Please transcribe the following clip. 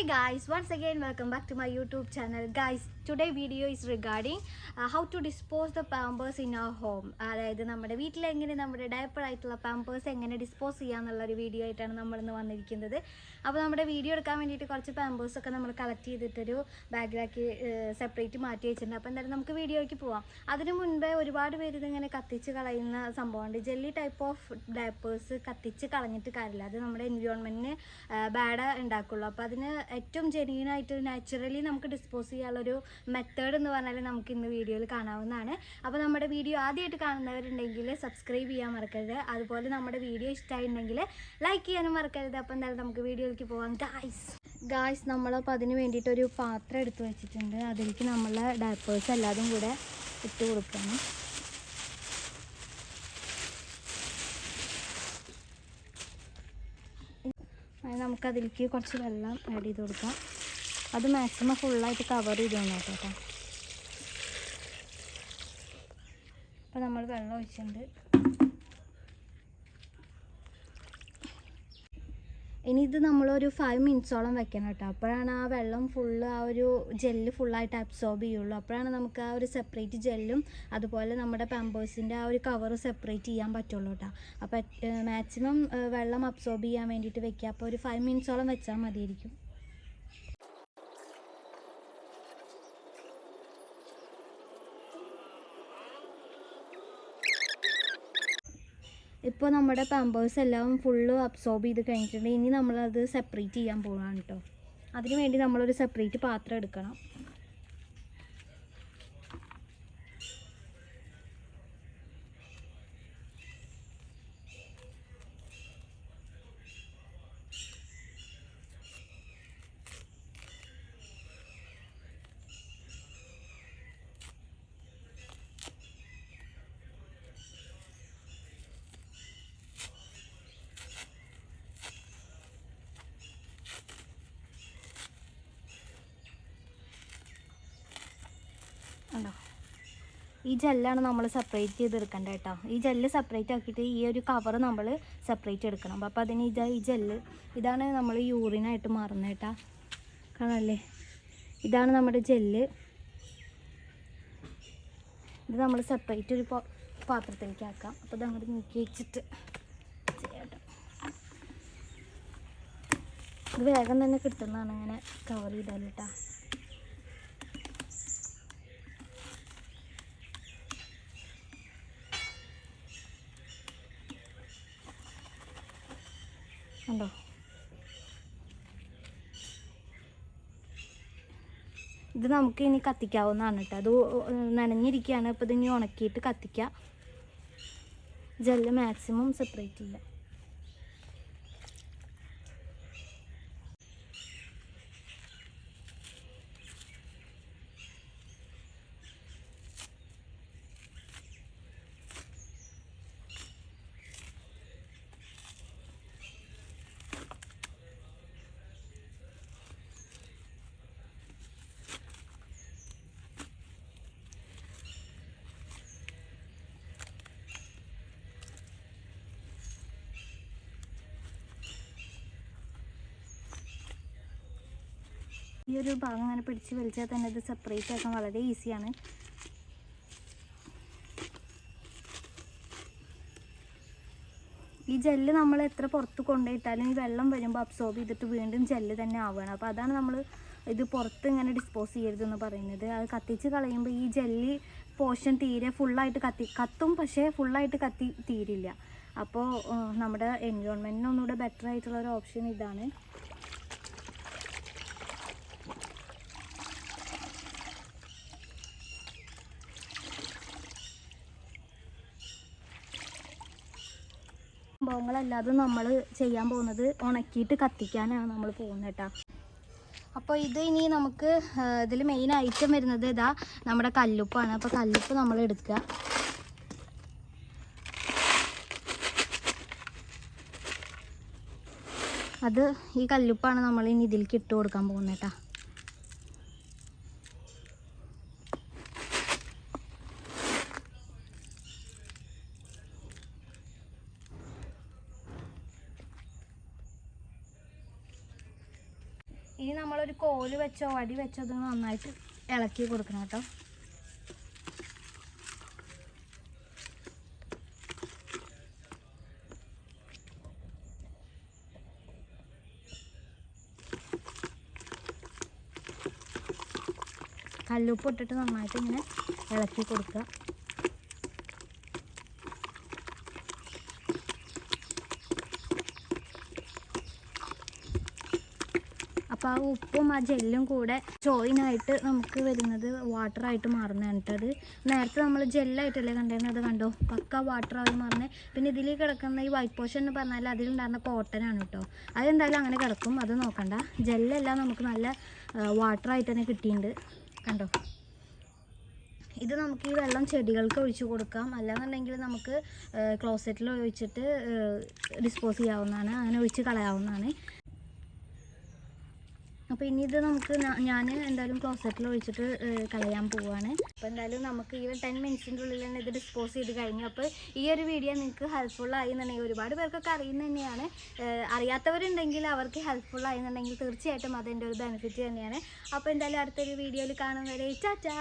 Hey guys, once again welcome back to my YouTube channel. Guys, today video is regarding how to dispose the Pampers in our home. അതായത് നമ്മുടെ വീട്ടിലെങ്ങനെ നമ്മുടെ diaper ആയിട്ടുള്ള Pampers എങ്ങനെ dispose ചെയ്യാന്നുള്ള ഒരു video ആയിട്ടാണ് നമ്മൾ ഇന്ന് വന്നിരിക്കുന്നത്. അപ്പോൾ നമ്മുടെ വീഡിയോ എടുക്കാൻ വേണ്ടിയിട്ട് കുറച്ച് പാമ്പേഴ്സ് ഒക്കെ നമ്മൾ കളക്ട് ചെയ്തിട്ടൊരു ബാഗിലാക്കി സെപ്പറേറ്റ് മാറ്റി വെച്ചിട്ടുണ്ട്. അപ്പോൾ എന്തായാലും നമുക്ക് വീഡിയോയ്ക്ക് പോവാം. അതിനു മുൻപേ ഒരുപാട് പേര് ഇതിങ്ങനെ കത്തിച്ച് കളയുന്ന സംഭവമുണ്ട്. ജെല്ലി ടൈപ്പ് ഓഫ് ഡയപ്പേഴ്സ് കത്തിച്ച് കളഞ്ഞിട്ട് കാര്യമില്ല. അത് നമ്മുടെ എൻവിയോൺമെന്റിന് ബാഡ് ഉണ്ടാക്കുള്ളൂ. അപ്പോൾ അതിന് ഏറ്റവും ജെന്യൂനായിട്ട് നാച്ചുറലി നമുക്ക് ഡിസ്പോസ് ചെയ്യാനുള്ളൊരു മെത്തേഡ് എന്ന് പറഞ്ഞാൽ നമുക്ക് ഇന്ന് വീഡിയോയിൽ കാണാവുന്നതാണ്. അപ്പോൾ നമ്മുടെ വീഡിയോ ആദ്യമായിട്ട് കാണുന്നവരുണ്ടെങ്കിൽ സബ്സ്ക്രൈബ് ചെയ്യാൻ മറക്കരുത്. അതുപോലെ നമ്മുടെ വീഡിയോ ഇഷ്ടമായിട്ടുണ്ടെങ്കിൽ ലൈക്ക് ചെയ്യാനും മറക്കരുത്. അപ്പോൾ എന്തായാലും നമുക്ക് വീഡിയോയിലേക്ക് പോകാം ഗായ്സ് ഗായ്സ് നമ്മളപ്പോൾ അതിന് വേണ്ടിയിട്ട് ഒരു പാത്രം എടുത്തു വെച്ചിട്ടുണ്ട്. അതിലേക്ക് നമ്മൾ ഡയപ്പേഴ്സ് എല്ലാതും കൂടെ ഇട്ട് കൊടുക്കണം നമുക്കതിലേക്ക് കുറച്ച് വെള്ളം ആഡ് ചെയ്ത് കൊടുക്കാം. അത് മാക്സിമം ഫുള്ളായിട്ട് കവർ ചെയ്ത് തന്നോട്ടെ കേട്ടോ അപ്പോൾ നമ്മൾ വെള്ളം ഒഴിച്ചിട്ടുണ്ട്. ഇനി ഇത് നമ്മളൊരു ഫൈവ് മിനിറ്റ്സോളം വെക്കണം കേട്ടോ. അപ്പോഴാണ് ആ വെള്ളം ഫുള്ള് ആ ഒരു ജെല്ല് ഫുള്ളായിട്ട് അബ്സോർബ് ചെയ്യുള്ളൂ. അപ്പോഴാണ് നമുക്ക് ആ ഒരു സെപ്പറേറ്റ് ജെല്ലും അതുപോലെ നമ്മുടെ പാമ്പേഴ്സിന്റെ ആ ഒരു കവർ സെപ്പറേറ്റ് ചെയ്യാൻ പറ്റുള്ളൂ കേട്ടോ അപ്പോൾ മാക്സിമം വെള്ളം അബ്സോർബ് ചെയ്യാൻ വേണ്ടിയിട്ട് വെക്കുക. അപ്പോൾ ഒരു ഫൈവ് മിനിറ്റ്സോളം വെച്ചാൽ മതിയായിരിക്കും. ഇപ്പോൾ നമ്മുടെ പാമ്പേഴ്സ് എല്ലാം ഫുള്ള് അബ്സോർബ് ചെയ്ത് കഴിഞ്ഞിട്ടുണ്ട്. ഇനി നമ്മളത് സെപ്പറേറ്റ് ചെയ്യാൻ പോവാണ് കേട്ടോ അതിന് വേണ്ടി നമ്മളൊരു സെപ്പറേറ്റ് പാത്രം എടുക്കണം. ഈ ജെല്ലാണ് നമ്മൾ സെപ്പറേറ്റ് ചെയ്തെടുക്കേണ്ടത് കേട്ടോ ഈ ജെല്ല് സെപ്പറേറ്റ് ആക്കിയിട്ട് ഈ ഒരു കവർ നമ്മൾ സെപ്പറേറ്റ് എടുക്കണം. അപ്പോൾ അതിന് ഇതാ ഈ ജെല്ല് ഇതാണ് നമ്മൾ യൂറിനായിട്ട് മാറുന്നത് കേട്ടോ കാണല്ലേ? ഇതാണ് നമ്മുടെ ജെല്ല് ഇത് നമ്മൾ സെപ്പറേറ്റ് ഒരു പാത്രത്തിലേക്ക് ആക്കാം. അപ്പോൾ ഇത് അങ്ങോട്ട് നീക്കി വെച്ചിട്ട് ചെയ്യാം. ഇത് വേഗം തന്നെ കിട്ടുന്നതാണ് അങ്ങനെ കവർ ചെയ്താൽ ഇത് നമുക്ക് ഇനി കത്തിക്കാവുന്നതാണ് കേട്ടോ അത് നനഞ്ഞിരിക്കുകയാണ്. ഇപ്പോൾ ഇതിനി ഉണക്കിയിട്ട് കത്തിക്കാം. ജെല്ല് മാക്സിമം സെപ്പറേറ്റ് ചെയ്യാം. ഈ ഒരു ഭാഗം അങ്ങനെ പിടിച്ച് വലിച്ചാൽ തന്നെ ഇത് സെപ്പറേറ്റ് ആക്കാൻ വളരെ ഈസിയാണ് ഈ ജെല്ല് നമ്മൾ എത്ര പുറത്ത് കൊണ്ടുപോയിട്ടാലും ഈ വെള്ളം വരുമ്പോൾ അബ്സോർബ് ചെയ്തിട്ട് വീണ്ടും ജെല്ല് തന്നെ ആവുകയാണ്. അപ്പോൾ അതാണ് നമ്മൾ ഇത് പുറത്ത് ഇങ്ങനെ ഡിസ്പോസ് ചെയ്യരുതെന്ന് പറയുന്നത്. അത് കത്തിച്ച് കളയുമ്പോൾ ഈ ജെല്ലി പോർഷൻ തീരെ ഫുള്ളായിട്ട് കത്തി കത്തും പക്ഷേ ഫുള്ളായിട്ട് കത്തി തീരില്ല. അപ്പോൾ നമ്മുടെ എൻവയോൺമെന്റിന് ഒന്നുകൂടെ ബെറ്റർ ആയിട്ടുള്ള ഒരു ഓപ്ഷൻ ഇതാണ്. സംഭവങ്ങളല്ലാതെ നമ്മൾ ചെയ്യാൻ പോകുന്നത് ഉണക്കിയിട്ട് കത്തിക്കാനാണ് നമ്മൾ പോകുന്നത് കേട്ടോ. അപ്പോൾ ഇത് ഇനി നമുക്ക് ഇതിൽ മെയിൻ ഐറ്റം വരുന്നത് ഇതാ നമ്മുടെ കല്ലുപ്പാണ്. അപ്പോൾ കല്ലുപ്പ് നമ്മൾ എടുക്കുക. അത് ഈ കല്ലുപ്പാണ് നമ്മൾ ഇനി ഇതിലേക്ക് ഇട്ട് കൊടുക്കാൻ പോകുന്നത് കേട്ടോ. ഇനി നമ്മളൊരു കോൽ വെച്ചോ വടി വെച്ചോ ഇത് നന്നായിട്ട് ഇളക്കി കൊടുക്കണം കേട്ടോ. കല്ലുപ്പ് ഇട്ടിട്ട് നന്നായിട്ട് ഇങ്ങനെ ഇളക്കി കൊടുക്കുക. ആ ഉപ്പും ആ ജെല്ലും കൂടെ ചോയിനായിട്ട് നമുക്ക് വരുന്നത് വാട്ടറായിട്ട് മാറുന്നതാണ് കേട്ടോ നേരത്തെ നമ്മൾ ജെല്ലായിട്ടല്ലേ കണ്ടിരുന്നത്? അത് കണ്ടോ? പക്ക വാട്ടറായി മാറുന്നത് പിന്നെ ഇതിൽ കിടക്കുന്ന ഈ വൈറ്റ് പോഷൻ എന്ന് പറഞ്ഞാൽ അതിലുണ്ടായിരുന്ന കോട്ടനാണ് കേട്ടോ അതെന്തായാലും അങ്ങനെ കിടക്കും. അത് നോക്കണ്ട. ജെല്ലെല്ലാം നമുക്ക് നല്ല വാട്ടറായിട്ട് തന്നെ കിട്ടിയിട്ടുണ്ട് കണ്ടോ? ഇത് നമുക്ക് ഈ വെള്ളം ചെടികൾക്ക് ഒഴിച്ചു കൊടുക്കാം. അല്ലാന്നുണ്ടെങ്കിൽ നമുക്ക് ക്ലോസറ്റിൽ ഒഴിച്ചിട്ട് ഡിസ്പോസ് ചെയ്യാവുന്നതാണ്. അങ്ങനെ ഒഴിച്ച് കളയാവുന്നതാണ്. അപ്പോൾ ഇനി ഇത് നമുക്ക് ഞാൻ എന്തായാലും ക്ലോസറ്റിൽ ഒഴിച്ചിട്ട് കളയാൻ പോവുകയാണ് അപ്പോൾ എന്തായാലും നമുക്ക് ഈ ടെൻ മിനിറ്റ്സിന്റെ ഉള്ളിൽ തന്നെ ഇത് ഡിസ്പോസ് ചെയ്ത് കഴിഞ്ഞു. അപ്പോൾ ഈ ഒരു വീഡിയോ നിങ്ങൾക്ക് ഹെൽപ്ഫുൾ ആയി എന്നുണ്ടെങ്കിൽ ഒരുപാട് പേർക്കൊക്കെ അറിയുന്ന തന്നെയാണ്. അറിയാത്തവരുണ്ടെങ്കിൽ അവർക്ക് ഹെൽപ്ഫുൾ എന്നുണ്ടെങ്കിൽ തീർച്ചയായിട്ടും അതിന്റെ ഒരു ബെനിഫിറ്റ് തന്നെയാണ്. അപ്പോൾ എന്തായാലും അടുത്തൊരു വീഡിയോയിൽ കാണുന്നവരെ ചാച്ചാ